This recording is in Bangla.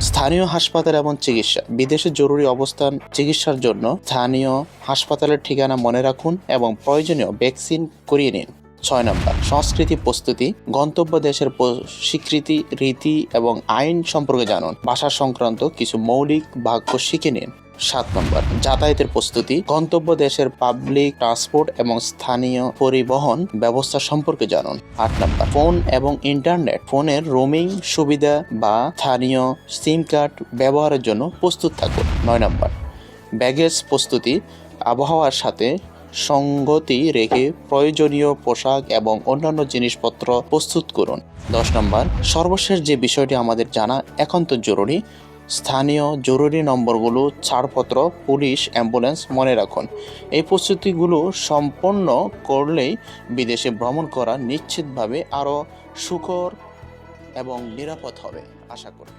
স্থানীয় হাসপাতাল এবং চিকিৎসা। বিদেশে জরুরি অবস্থান চিকিৎসার জন্য স্থানীয় হাসপাতালের ঠিকানা মনে রাখুন এবং প্রয়োজনীয় ভ্যাকসিন করিয়ে নিন। ছয় নম্বর, সংস্কৃতি প্রস্তুতি, গন্তব্য দেশের স্বীকৃতি, রীতি এবং আইন সম্পর্কে জানুন। ভাষা সংক্রান্ত কিছু মৌলিক বাক্য শিখে নিন। সাত নম্বর। যাতায়াতের প্রস্তুতি, গন্তব্য দেশের পাবলিক ট্রান্সপোর্ট এবং স্থানীয় পরিবহন ব্যবস্থা সম্পর্কে জানুন। আট নম্বর। ফোন এবং ইন্টারনেট ফোনের রোমিং সুবিধা বা স্থানীয় সিম কার্ড ব্যবহারের জন্য প্রস্তুত থাকুন। নয় নম্বর। ব্যাগেজ প্রস্তুতি, আবহাওয়ার সাথে সঙ্গতি রেখে প্রয়োজনীয় পোশাক এবং অন্যান্য জিনিসপত্র প্রস্তুত করুন। দশ নম্বর। সর্বশেষ যে বিষয়টি আমাদের জানা একান্ত জরুরি স্থানীয় জরুরি নম্বরগুলো, ছাড়পত্র, পুলিশ, অ্যাম্বুলেন্স মনে রাখুন। এই প্রস্তুতিগুলো সম্পন্ন করলেই বিদেশে ভ্রমণ করা নিশ্চিতভাবে আরও সুখর এবং নিরাপদ হবে, আশা করি।